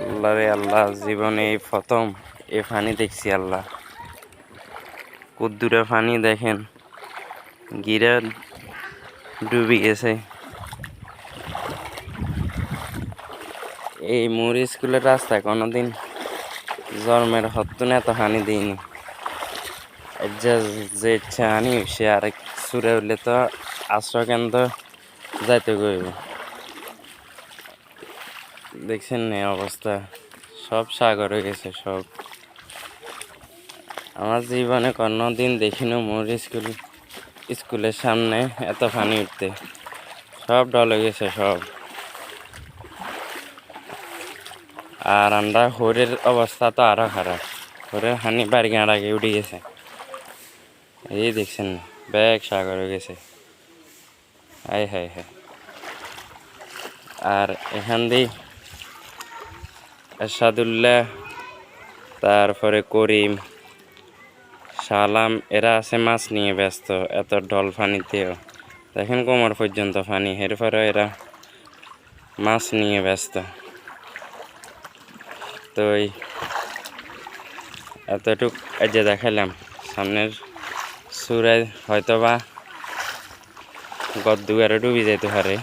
আল্লাহ রে আল্লাহ, জীবনে এই প্রথম এ পানি দেখছি আল্লাহ। কুদ্দুরে ফানি দেখেন, গিরা ডুবি গেছে। এই মোর স্কুলের রাস্তায় কোনোদিন জন্মের হত্যন এত হানি দিইনি যে ইচ্ছা হানি সে আরেক সুরে উঠলে তো আশ্রয় কেন্দ্র যাইতে গইব দেখছেন নে অবস্থা। সব সাগর হয়ে গেছে, সব। আমার জীবনে কোনো দিন দেখিনি মোর স্কুল, স্কুলের সামনে এত পানি উঠতে। সব ডলে গেছে, সব। আর আমরা হরের অবস্থা তো আরও খারাপ। হরের হানি বাড়ি গাঁড় আগে উঠে গেছে। এই দেখছেন, ব্যাগ সাগর হয়ে গেছে। হাই হাই হাই আর এখান দিয়ে এরশাদুল্লাহ তারপরে করিম। সালাম, এরা আছে মাছ নিয়ে ব্যস্ত, এত ডল পানিতেও। দেখেন কোমর পর্যন্ত পানি এরপরে এরা মাছ নিয়ে ব্যস্ত। তো এই এতটুক যে দেখালাম, সামনের সুরে হয়তো বা গদ্দুগারে ডুবি যেতে পারে।